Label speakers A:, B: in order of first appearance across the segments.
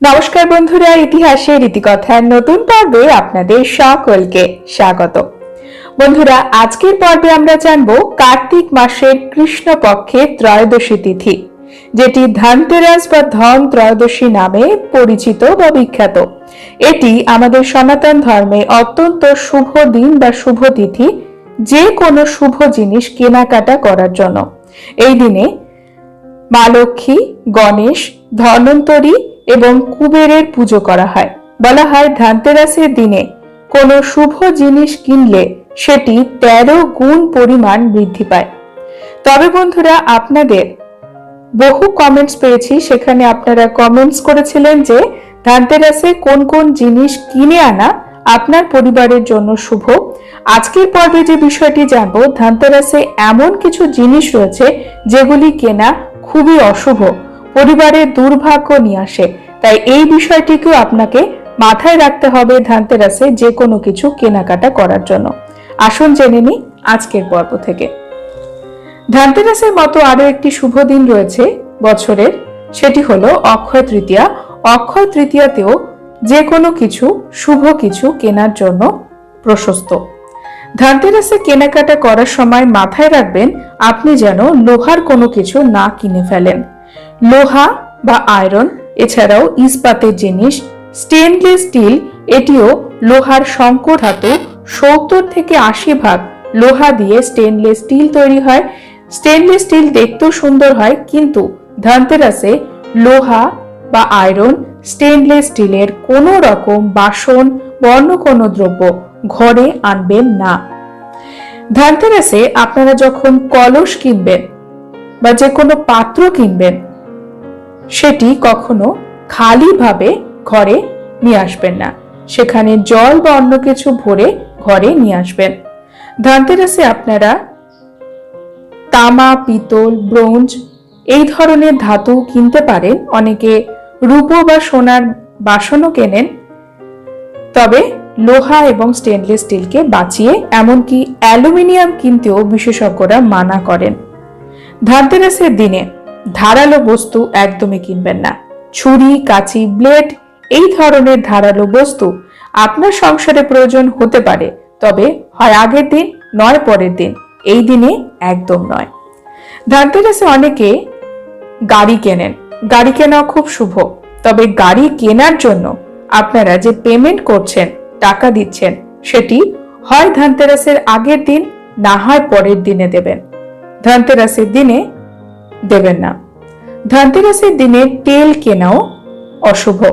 A: নমস্কার বন্ধুরা ইতিহাসের রীতিকথার নতুন পর্বে আপনাদের সকলকে স্বাগত। বন্ধুরা, আজকের পর্বে আমরা জানব কার্তিক মাসের কৃষ্ণ পক্ষের ত্রয়োদশী তিথি, যেটি ধনতেরাস বা ধন ত্রয়োদশী নামে পরিচিত বা বিখ্যাত। এটি আমাদের সনাতন ধর্মে অত্যন্ত শুভ দিন বা শুভ তিথি, যে কোনো শুভ জিনিস কেনাকাটা করার জন্য। এই দিনে মা লক্ষ্মী, গণেশ, ধন্বন্তরী এবং কুবেরের পুজো করা হয়। বলা হয়, ধানতেরাসের দিনে কোনো শুভ জিনিস কিনলে সেটি তেরো গুণ পরিমাণ বৃদ্ধি পায়। তবে বন্ধুরা, আপনাদের বহু কমেন্টস পেয়েছি। সেখানে আপনারা কমেন্টস করেছিলেন যে, ধানতেরাসে কোন কোন জিনিস কিনে আনা আপনার পরিবারের জন্য শুভ। আজকের পর্বে যে বিষয়টি জানব, ধানতেরাসে এমন কিছু জিনিস রয়েছে যেগুলি কেনা খুবই অশুভ। পরিবারের দুর্ভাগ্য নিয়ে আসে। তাই এই বিষয়টিকেও আপনাকে মাথায় রাখতে হবে ধানতেরাসে যে কোনো কিছু কেনাকাটা করার জন্য। আসুন জেনে নিই আজকের পর্ব থেকে। ধানতেরাসের মতো আরও একটি শুভ দিন রয়েছে বছরের। সেটি হলো অক্ষয় তৃতীয়া। অক্ষয় তৃতীয়াতেও যে কোনো কিছু, শুভ কিছু কেনার জন্য প্রশস্ত। ধানতেরাসে কেনাকাটা করার সময় মাথায় রাখবেন আপনি যেন লোহার কোনো কিছু না কিনে ফেলেন। লোহা বা আয়রন, এছাড়াও ইস্পাতের জিনিস, স্টেনলেস স্টিল, এটিও লোহার সংকর ধাতু সত্তর থেকে আশি ভাগ লোহা দিয়ে স্টেনলেস স্টিল তৈরি হয়। স্টেনলেস স্টিল দেখতেও সুন্দর হয়, কিন্তু ধানতেরাসে লোহা বা আয়রন, স্টেনলেস স্টিলের কোনো রকম বাসন, বর্ণ কোনো দ্রব্য ঘরে আনবেন না। ধানতেরাসে আপনারা যখন কলস কিনবেন বা যে কোনো পাত্র কিনবেন সেটি কখনো খালিভাবে ঘরে নিয়ে আসবেন না। সেখানে জল বা অন্য কিছু ভরে ঘরে নিয়ে আসবেন। ধানতেরাসে আপনারা তামা, পিতল, ব্রোঞ্জ এই ধরনের ধাতু কিনতে পারেন। অনেকে রূপো বা সোনার বাসনও কেনেন। তবে লোহা এবং স্টেনলেস স্টিলকে বাঁচিয়ে এমনকি অ্যালুমিনিয়াম কিনতেও বিশেষজ্ঞরা মানা করেন। ধানতেরাসের দিনে ধারালো বস্তু একদমই কিনবেন না। ছুরি, কাঁচি, ব্লেড, এই ধরনের ধারালো বস্তু আপনার সংসারে প্রয়োজন হতে পারে, তবে হয় আগের দিন, নয় পরের দিন, এই দিনে একদম নয়। ধানতেরাসে অনেকে গাড়ি কেনেন। গাড়ি কেনা খুব শুভ, তবে গাড়ি কেনার জন্য আপনারা যে পেমেন্ট করছেন, টাকা দিচ্ছেন, সেটি হয় ধানতেরাসের আগের দিন, না হয় পরের দিনে দেবেন। ধনতেরাসের দিনে দেবেন না। ধানতেরাসের দিনে তেল কেনাও অশুভ।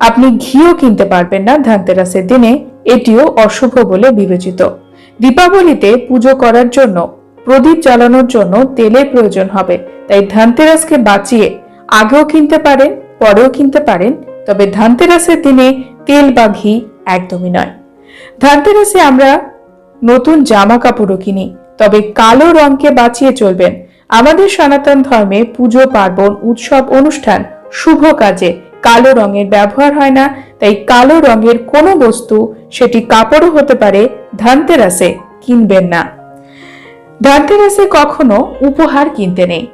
A: আপনি ঘিও কিনতে পারবেন না ধানতেরাসের দিনে, এটিও অশুভ বলে বিবেচিত। দীপাবলিতে পুজো করার জন্য, প্রদীপ জ্বালানোর জন্য তেলের প্রয়োজন হবে। তাই ধানতেরাসকে বাঁচিয়ে আগেও কিনতে পারেন, পরেও কিনতে পারেন, তবে ধানতেরাসের দিনে তেল বা ঘি একদমই নয়। ধানতেরাসে আমরা নতুন জামা কাপড়ও কিনি, তবে কালো রঙকে বাঁচিয়ে চলবেন। আমাদের সনাতন ধর্মে পুজো, পার্বণ, উৎসব, অনুষ্ঠান, শুভ কাজে কালো রঙের ব্যবহার হয় না, তাই কালো রঙের কোনো বস্তু সেটি কাপড়ও হতে পারে, ধানতেরাসে কিনবেন না। ধানতেরাসে কখনো উপহার কিনতে নেই।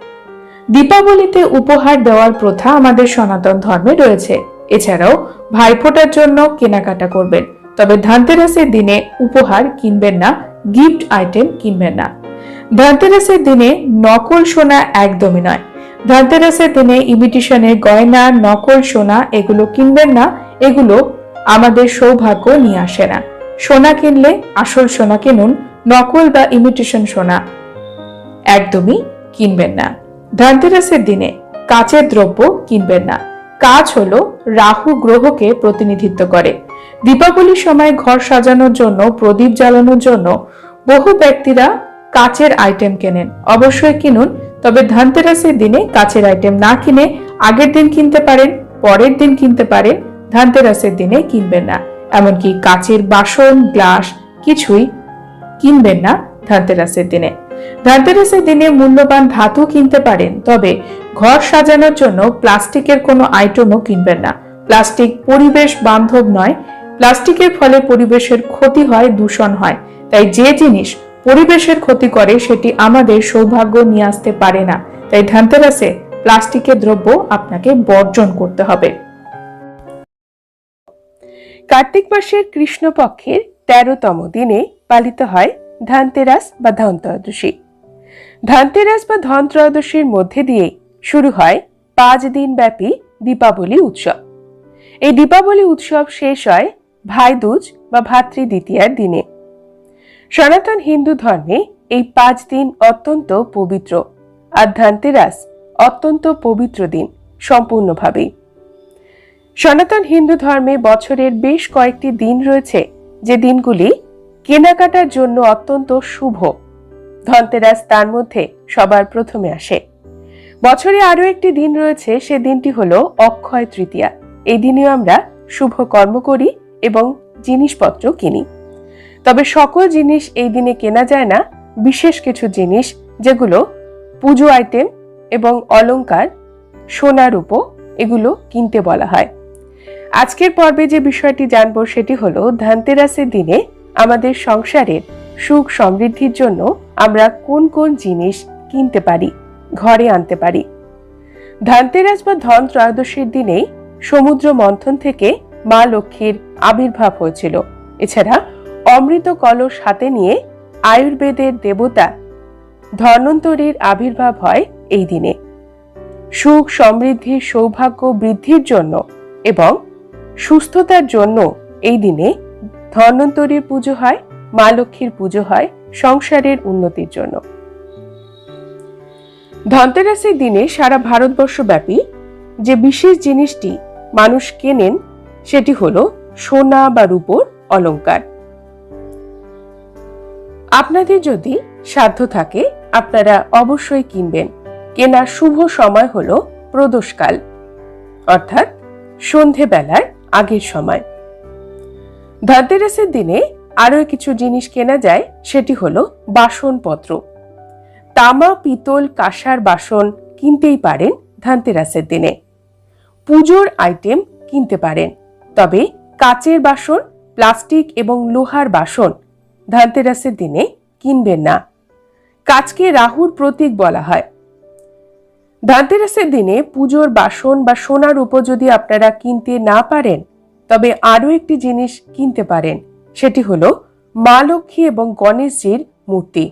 A: দীপাবলিতে উপহার দেওয়ার প্রথা আমাদের সনাতন ধর্মে রয়েছে। এছাড়াও ভাইফোঁটার জন্য কেনাকাটা করবেন, তবে ধানতেরাসের দিনে উপহার কিনবেন না, গিফট আইটেম কিনবেন না। ধানতেরাসের দিনে নকল সোনা একদমই নয়। ধানতেরাসের দিনে ইমিটেশনের গয়না, নকল সোনা এগুলো কিনবেন না, এগুলো আমাদের সৌভাগ্য নিয়ে আসে না। সোনা কিনলে আসল সোনা কিনুন, নকল বা ইমিটেশন সোনা একদমই কিনবেন না। ধানতেরাসের দিনে কাচের দ্রব্য কিনবেন না। কাজ হলো রাহু গ্রহকে প্রতিনিধিত্ব করে। দীপাবলির সময় ঘর সাজানোর জন্য, প্রদীপ জ্বালানোর জন্য বহু ব্যক্তিরা কাচের আইটেম কেনেন। অবশ্যই কিনুন, তবে ধানতেরাসের দিনে কাচের আইটেম না কিনে আগের দিন কিনতে পারেন, পরের দিন কিনতে পারেন, ধানতেরাসের দিনে কিনবেন না। এমনকি কাচের বাসন, গ্লাস কিছুই কিনবেন না ধানতেরাসের দিনে। ধানতেরাসের দিনে মূল্যবান ধাতু কিনতে পারেন, তবে ঘর সাজানোর জন্য প্লাস্টিকের কোনো আইটেমও কিনবেন না। প্লাস্টিক পরিবেশ বান্ধব নয়, প্লাস্টিকের ফলে পরিবেশের ক্ষতি হয়, দূষণ হয়। তাই যে জিনিস পরিবেশের ক্ষতি করে সেটি আমাদের সৌভাগ্য নিয়ে আসতে পারে না। তাই ধানতেরাসে প্লাস্টিকের দ্রব্য আপনাকে বর্জন করতে হবে।
B: কার্তিক মাসের কৃষ্ণপক্ষের তেরোতম দিনে পালিত হয় ধানতেরাস বা ধন ধনত্রয়োদশী। ধানতেরাস বা ধনত্রয়োদশীর মধ্যে দিয়ে শুরু হয় পাঁচ দিন ব্যাপী দীপাবলি উৎসব। এই দীপাবলি উৎসব শেষ হয় ভাইদুজ বা ভাতৃ দ্বিতীয়ার দিনে। সনাতন হিন্দু ধর্মে এই পাঁচ দিন অত্যন্ত পবিত্র। আর ধানতেরাস অত্যন্ত পবিত্র দিন সম্পূর্ণভাবেই সনাতন হিন্দু ধর্মে বছরের বেশ কয়েকটি দিন রয়েছে, যে দিনগুলি কেনাকাটার জন্য অত্যন্ত শুভ। ধনতেরাস তার মধ্যে সবার প্রথমে আসে। বছরে আরও একটি দিন রয়েছে, সে দিনটি হলো অক্ষয় তৃতীয়া। এই দিনেও আমরা শুভ কর্ম করি এবং জিনিসপত্র কিনি। তবে সকল জিনিস এই দিনে কেনা যায় না, বিশেষ কিছু জিনিস যেগুলো পুজো আইটেম এবং অলংকার, সোনার উপো এগুলো কিনতে বলা হয়। আজকের পর্বে যে বিষয়টি জানব সেটি হল ধানতেরাসের দিনে আমাদের সংসারের সুখ সমৃদ্ধির জন্য আমরা কোন কোন জিনিস কিনতে পারি, ঘরে আনতে পারি। ধানতেরাস বা ধন ত্রয়োদশীর দিনেই সমুদ্র মন্থন থেকে মা লক্ষ্মীর আবির্ভাব হয়েছিল। এছাড়া অমৃত কলস হাতে নিয়ে আয়ুর্বেদের দেবতা ধন্বন্তরীর আবির্ভাব হয় এই দিনে। সুখ সমৃদ্ধি সৌভাগ্য বৃদ্ধির জন্য এবং সুস্থতার জন্য এই দিনে ধন্বন্তরীর পুজো হয়, মা লক্ষ্মীর পুজো হয় সংসারের উন্নতির জন্য। ধনতেরাসের দিনে সারা ভারতবর্ষব্যাপী যে বিশেষ জিনিসটি মানুষ কেনেন, সেটি হলো সোনা বা রূপোর অলংকার। আপনাদের যদি সাধ্য থাকে, আপনারা অবশ্যই কিনবেন। কেনার শুভ সময় হল প্রদোষকাল, অর্থাৎ সন্ধেবেলার আগের সময়। ধনতেরাসের দিনে আরও কিছু জিনিস কেনা যায়, সেটি হল বাসনপত্র। তামা, পিতল, কাঁসার বাসন কিনতেই পারেন ধনতেরাসের দিনে। পুজোর আইটেম কিনতে পারেন, তবে কাচের বাসন, প্লাস্টিক এবং লোহার বাসন ধনতেরাসের দিনে কিনবেন না। কাজকে রাহুর প্রতীক বলা হয়। ধনতেরাসের দিনে পুজোর বাসন বা সোনার উপ যদি আপনারা কিনতে না পারেন, তবে আরও একটি জিনিস কিনতে পারেন, সেটি হলো মা লক্ষ্মী এবং গণেশজির মূর্তি।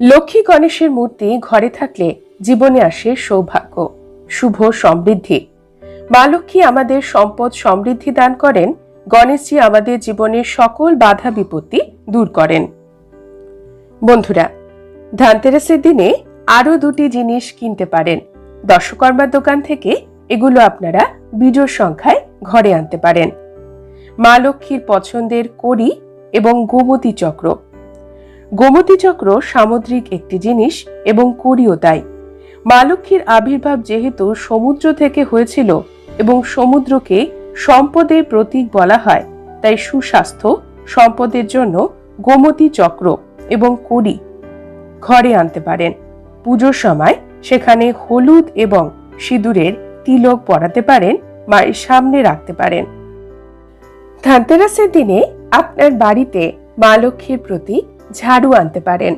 B: লক্ষ্মী গণেশের মূর্তি ঘরে থাকলে জীবনে আসে সৌভাগ্য, শুভ সমৃদ্ধি। মা লক্ষ্মী আমাদের সম্পদ সমৃদ্ধি দান করেন গণেশজি আমাদের জীবনের সকল বাধা বিপত্তি দূর করেন। বন্ধুরা, ধানতেরাসের দিনে আরও দুটি জিনিস কিনতে পারেন। দর্শকর্মার দোকান থেকে এগুলো আপনারা বিজোর সংখ্যায় ঘরে আনতে পারেন। মা লক্ষ্মীর পছন্দের কড়ি এবং গোমতী চক্র। গোমতী চক্র সামুদ্রিক একটি জিনিস এবং কড়িও তাই। মা লক্ষ্মীর আবির্ভাব যেহেতু সমুদ্র থেকে হয়েছিল এবং সমুদ্রকে সম্পদের প্রতীক বলা হয়। তাই সুস্বাস্থ্য, সম্পদের জন্য গোমতী চক্র এবং কড়ি ঘরে আনতে পারেন। পুজোর সময় সেখানে হলুদ এবং সিঁদুরের তিলক পরাতে পারেন, মায়ের সামনে রাখতে পারেন। ধানতেরাসের দিনে আপনার বাড়িতে মা লক্ষ্মীর প্রতি ঝাড়ু আনতে পারেন।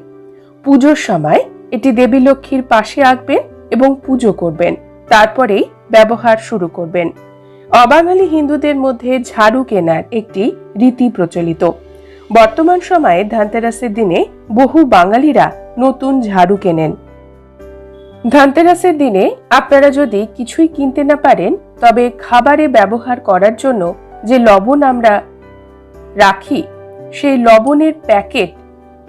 B: পুজোর সময় এটি দেবী লক্ষ্মীর পাশে আঁকবেন এবং পুজো করবেন। তারপরেই ব্যবহার শুরু করবেন। অবাঙালি হিন্দুদের মধ্যে ঝাড়ু কেনার একটি রীতি প্রচলিত। বর্তমান সময়ে ধানতেরাসের দিনে বহু বাঙালিরা নতুন ঝাড়ু কেনেন। ধানতেরাসের দিনে আপনারা যদি কিছুই কিনতে না পারেন, তবে খাবারে ব্যবহার করার জন্য যে লবণ আমরা রাখি, সেই লবণের প্যাকেট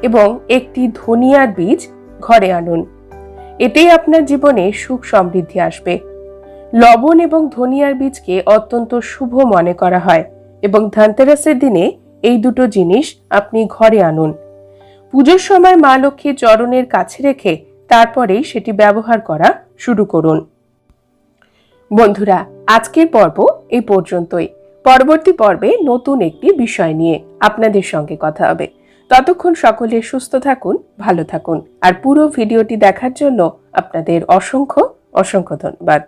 B: এবং একটি ধনিয়ার বীজ ঘরে আনুন। এতেই আপনার জীবনে সুখ সমৃদ্ধি আসবে। লবণ এবং ধনিয়ার বীজকে অত্যন্ত শুভ মনে করা হয় এবং ধানতেরাসের দিনে এই দুটো জিনিস আপনি ঘরে আনুন। পুজোর সময় মা লক্ষ্মী চরণের কাছে রেখে তারপরেই সেটি ব্যবহার করা শুরু করুন। বন্ধুরা, আজকের পর্ব এই পর্যন্তই। পরবর্তী পর্বে নতুন একটি বিষয় নিয়ে আপনাদের সঙ্গে কথা হবে। ততক্ষণ সকলে সুস্থ থাকুন, ভালো থাকুন। আর পুরো ভিডিওটি দেখার জন্য আপনাদের অসংখ্য অসংখ্য ধন্যবাদ।